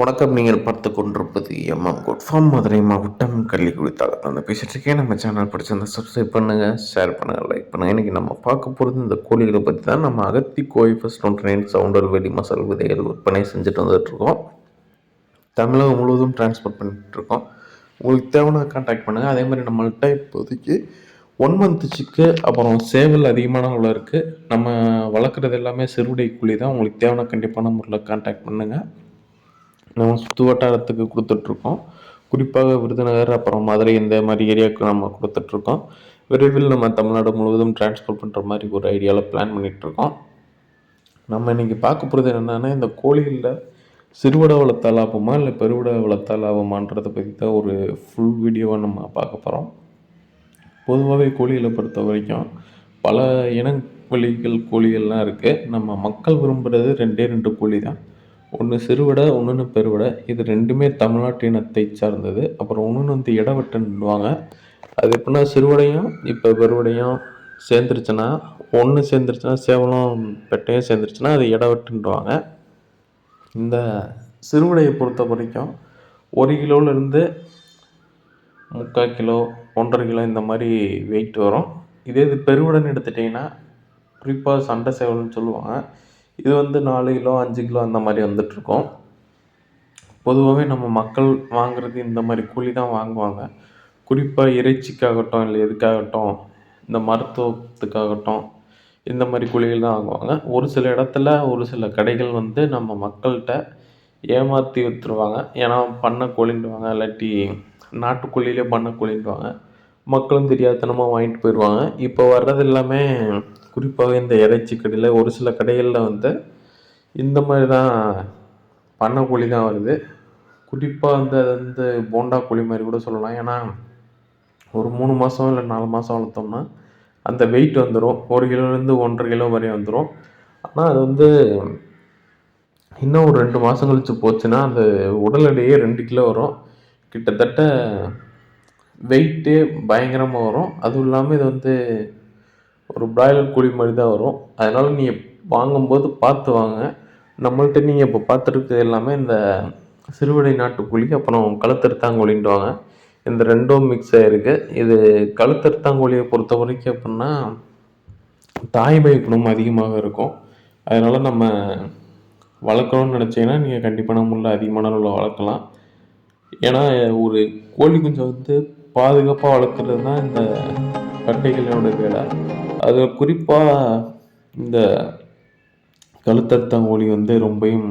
வணக்கம் நீங்கள் பார்த்து கொண்டிருப்பது எம்எம் குட். ஃபார்ம் மதுரை மாவட்டம் கள்ளிக்குடி தாலுக்கா அந்த பேசிட்டு நம்ம சேனல் பிடிச்சிருந்தா சப்ஸ்கிரைப் பண்ணுங்கள் ஷேர் பண்ணுங்கள் லைக் பண்ணுங்கள் இன்றைக்கி நம்ம பார்க்க போகிறது இந்த கோழிகளை பற்றி தான். நம்ம அகத்தி கோழி ஃபஸ்ட் டுவெண்ட்டி நைன் சவுண்டர் வெளி மசால் விதைகள் விற்பனை செஞ்சுட்டு வந்துட்டுருக்கோம் தமிழகம் முழுவதும் டிரான்ஸ்போர்ட் பண்ணிகிட்ருக்கோம் உங்களுக்கு தேவையான கான்டாக்ட் பண்ணுங்கள் அதே மாதிரி நம்மள்கிட்ட இப்போதைக்கு ஒன் மந்த் சிக்கு அப்புறம் சேவல் அதிகமான அளவில் இருக்குது நம்ம வளர்க்குறது எல்லாமே சிறுவிடை கூலி தான். உங்களுக்கு தேவைன்னா கண்டிப்பான முறையில் கான்டாக்ட் பண்ணுங்கள் நம்ம சுற்று வட்டாரத்துக்கு கொடுத்துட்ருக்கோம். குறிப்பாக விருதுநகர் அப்புறம் மதுரை இந்த மாதிரி ஏரியாவுக்கு நம்ம கொடுத்துட்ருக்கோம். விரைவில் நம்ம தமிழ்நாடு முழுவதும் டிரான்ஸ்போர்ட் பண்ணுற மாதிரி ஒரு ஐடியாவில் பிளான் பண்ணிகிட்ருக்கோம் நம்ம இன்றைக்கி பார்க்க போகிறது என்னென்னா இந்த கோழிகளில் சிறுவிட வளர்த்தா லாபமா இல்லை பெருவிட வளர்த்தா லாபமான்றதை பற்றி தான் ஒரு ஃபுல் வீடியோவை நம்ம பார்க்க போகிறோம் பொதுவாகவே கோழிகளை பொறுத்த வரைக்கும் பல இனவெளிகள் கோழிகள்லாம் இருக்குது நம்ம மக்கள் விரும்புகிறது ரெண்டே ரெண்டு கோழி தான் ஒன்று சிறுவிட ஒன்றுன்னு பெருவிட இது ரெண்டுமே தமிழ்நாட்டு இனத்தை சார்ந்தது. அப்புறம் ஒன்றுன்னு வந்து இடவட்டன்னுவாங்க. அது எப்படின்னா சிறுவடையும் இப்போ பெருவடையும் சேர்ந்துருச்சுன்னா ஒன்று சேர்ந்துருச்சுன்னா சேவலும் பெட்டையும் சேர்ந்துருச்சுன்னா அது இடவட்டுன்றாங்க இந்த சிறுவிடையை பொறுத்த வரைக்கும் ஒரு கிலோவிலேருந்து முக்கால் கிலோ ஒன்றரை கிலோ இந்த மாதிரி வெயிட் வரும். இதே இது பெருவிடன்னு எடுத்துட்டிங்கன்னா குறிப்பாக சண்டை சேவல்னு சொல்லுவாங்க. இது வந்து நாலு கிலோ அஞ்சு கிலோ அந்த மாதிரி வந்துட்டுருக்கோம். பொதுவாகவே நம்ம மக்கள் வாங்குறது இந்த மாதிரி கூலி தான் வாங்குவாங்க. குறிப்பாக இறைச்சிக்காகட்டும் இல்லை எதுக்காகட்டும் இந்த மருத்துவத்துக்காகட்டும் இந்த மாதிரி கூலிகள் தான் வாங்குவாங்க. ஒரு சில இடத்துல ஒரு சில கடைகள் வந்து நம்ம மக்கள்கிட்ட ஏமாற்றி விற்றுருவாங்க ஏன்னா பண்ணை கோழின்டுவாங்க இல்லாட்டி நாட்டுக்கோழியிலே பண்ணை கோழின்டுவாங்க மக்களும் தெரியாதனமாக வாங்கிட்டு போயிடுவாங்க இப்போ வர்றது எல்லாமே குறிப்பாக இந்த இறைச்சி கடையில் ஒரு சில கடைகளில் வந்து இந்த மாதிரி தான் பண்ணை கோழி தான் வருது. குறிப்பாக வந்து அது வந்து போண்டா கோழி மாதிரி கூட சொல்லலாம். ஏன்னா ஒரு மூணு மாதம் இல்லை நாலு மாதம் வளர்த்தோம்னா அந்த வெயிட் வந்துடும் ஒரு கிலோலேருந்து ஒன்றரை கிலோ வரையும் வந்துடும் ஆனால் அது வந்து இன்னும் ஒரு ரெண்டு மாதம் கழித்து போச்சுன்னா அந்த உடல் எடையே ரெண்டு கிலோ வரும். கிட்டத்தட்ட வெயிட்டே பயங்கரமாக வரும். அதுவும் இல்லாமல் இது வந்து ஒரு பிராய்லர் கோழி மாதிரி தான் வரும். அதனால் நீங்கள் வாங்கும்போது பார்த்து வாங்க. நம்மள்ட்ட நீங்கள் இப்போ பார்த்துருக்குறது எல்லாமே இந்த சிறுவிடை நாட்டுக்கோழி அப்புறம் கழுத்தறுத்தாங்கோழின்டுவாங்க இந்த ரெண்டும் மிக்ஸ் ஆகிருக்கு இது கழுத்தறுத்தாங்கோழியை பொறுத்த வரைக்கும் அப்படின்னா தாய்மை குணம் அதிகமாக இருக்கும். அதனால் நம்ம வளர்க்கணும்னு நினச்சிங்கன்னா நீங்கள் கண்டிப்பான முறையில் அதிகமான அளவில் வளர்க்கலாம். ஏன்னா ஒரு கோழி குஞ்சை வந்து பாதுகாப்பாக வளர்க்குறது தான் இந்த கட்டைகளோட வேலை. அது குறிப்பாக இந்த கழுத்தர்த்தாங்கோழி வந்து ரொம்பவும்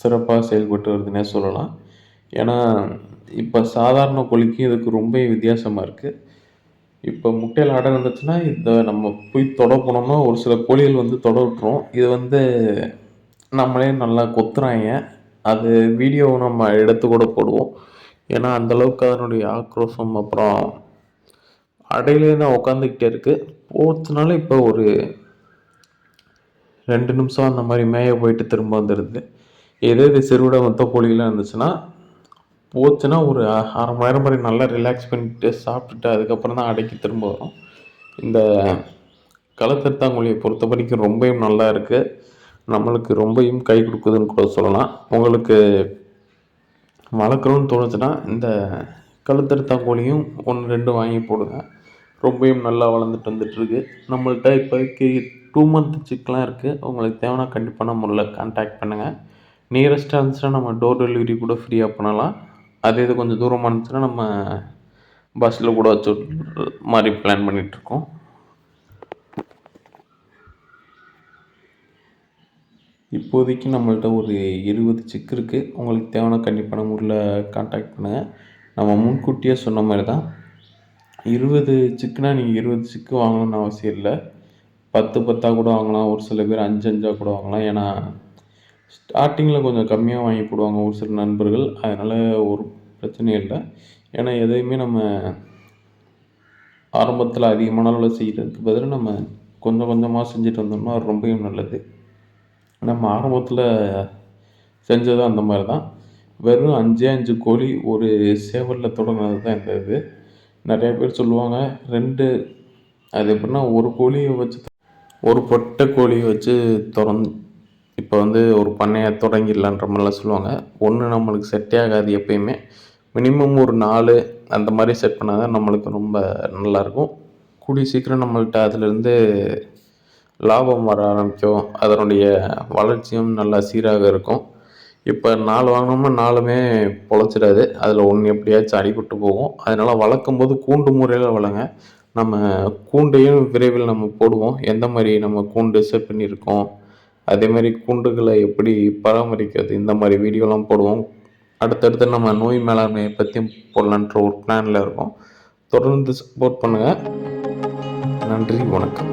சிறப்பாக செயல்பட்டு வருதுன்னே சொல்லலாம். ஏன்னா இப்போ சாதாரண கோழிக்கும் இதுக்கு ரொம்ப வித்தியாசமாக இருக்குது இப்போ முட்டையில் அடை இருந்துச்சுன்னா இதை நம்ம போய் தொட போனோம்னா ஒரு சில கோழிகள் வந்து தொட விட்டுரும். இது வந்து நம்மளே நல்லா கொத்துறாங்க. அது வீடியோ நம்ம எடுத்து கூட போடுவோம். ஏன்னா அந்தளவுக்கு அதனுடைய ஆக்ரோஷம் அப்புறம் அடையிலே தான் உட்காந்துக்கிட்டே இருக்குது போச்சுனால இப்போ ஒரு ரெண்டு நிமிஷம் அந்த மாதிரி மேய போயிட்டு திரும்ப வந்துடுது எதே இது சிறுவிட மொத்த கோழிலாம் இருந்துச்சுன்னா போச்சுன்னா ஒரு அரை மணி நேரம் மாதிரி நல்லா ரிலாக்ஸ் பண்ணிட்டு சாப்பிட்டுட்டு அதுக்கப்புறம் தான் அடைக்கி திரும்ப வரும். இந்த களத்திருத்தாங்குழியை பொறுத்த வரைக்கும் ரொம்பவும் நல்லா இருக்குது நம்மளுக்கு ரொம்பவும் கை கொடுக்குதுன்னு கூட சொல்லலாம். உங்களுக்கு வளர்க்குறோன்னு தோணுச்சுன்னா இந்த கழுத்தெடுத்தாங்கோழியும் ஒன்று ரெண்டு வாங்கி போடுங்க. ரொம்பவும் நல்லா வளர்ந்துட்டு வந்துட்டுருக்கு. நம்மள்ட்ட இப்போதைக்கு டூ மந்த் சிக்கெலாம் இருக்குது உங்களுக்கு தேவைன்னா கண்டிப்பான முறையில் கான்டாக்ட் பண்ணுங்கள் நியரஸ்ட்டாக இருந்துச்சுன்னா நம்ம டோர் டெலிவரி கூட ஃப்ரீயாக பண்ணலாம். அதே இது கொஞ்சம் தூரமாக இருந்துச்சுன்னா நம்ம பஸ்ஸில் கூட வச்சு மாதிரி பிளான் பண்ணிகிட்ருக்கோம் இப்போதைக்கு நம்மள்ட்ட ஒரு இருபது செக் இருக்குது உங்களுக்கு தேவையான கண்டிப்பான முறையில் கான்டாக்ட் பண்ணுங்கள் நம்ம முன்கூட்டியே சொன்ன மாதிரி தான் இருபது சிக்குனா நீங்கள் இருபது சிக்கு வாங்கணும்னு அவசியம் இல்லை. பத்து பத்தாக கூட வாங்கலாம். ஒரு சில பேர் அஞ்சு அஞ்சாக கூட வாங்கலாம். ஏன்னா ஸ்டார்டிங்கில் கொஞ்சம் கம்மியாக வாங்கி போடுவாங்க ஒரு சில நண்பர்கள். அதனால் ஒரு பிரச்சனையும் இல்லை. ஏன்னா எதையுமே நம்ம ஆரம்பத்தில் அதிகமான அளவில் செய்கிறதுக்கு பதிலாக நம்ம கொஞ்சம் கொஞ்சமாக செஞ்சுட்டு வந்தோம்னா ரொம்பவும் நல்லது. நம்ம ஆரம்பத்தில் செஞ்சது அந்த மாதிரி தான் வெறும் அஞ்சே அஞ்சு கோழி ஒரு சேவலில் தொடங்கினது தான் இந்த இது. நிறைய பேர் சொல்லுவாங்க ரெண்டு அது எப்படின்னா ஒரு கோழியை வச்சு ஒரு பொட்டை கோழியை வச்சு திறந் இப்போ வந்து ஒரு பண்ணையை தொடங்கிடலான்ற மாதிரிலாம் சொல்லுவாங்க. ஒன்று நம்மளுக்கு செட்டே ஆகாது எப்பயுமே. மினிமம் ஒரு நாலு அந்த மாதிரி செட் பண்ணால் தான் நம்மளுக்கு ரொம்ப நல்லாயிருக்கும். கூடிய சீக்கிரம் நம்மள்கிட்ட அதுலேருந்து லாபம் வர ஆரம்பிக்கும். அதனுடைய வளர்ச்சியும் நல்லா சீராக இருக்கும். இப்போ நாலு வாங்கினோம்னா நாலுமே பொழைச்சிடாது. அதில் ஒன்று எப்படியாச்சும் அடிபட்டு போகும். அதனால் வளர்க்கும் போது கூண்டு முறையில் வளங்க. நம்ம கூண்டையும் விரைவில் நம்ம போடுவோம். எந்த மாதிரி நம்ம கூண்டு செட் பண்ணியிருக்கோம்? அதே மாதிரி கூண்டுகளை எப்படி பராமரிக்கிறது? இந்த மாதிரி வீடியோலாம் போடுவோம். அடுத்தடுத்து நம்ம நோய் மேலாண்மையை பற்றியும் போடலான்ற ஒரு பிளானில் இருக்கோம். தொடர்ந்து சப்போர்ட் பண்ணுங்கள் நன்றி வணக்கம்.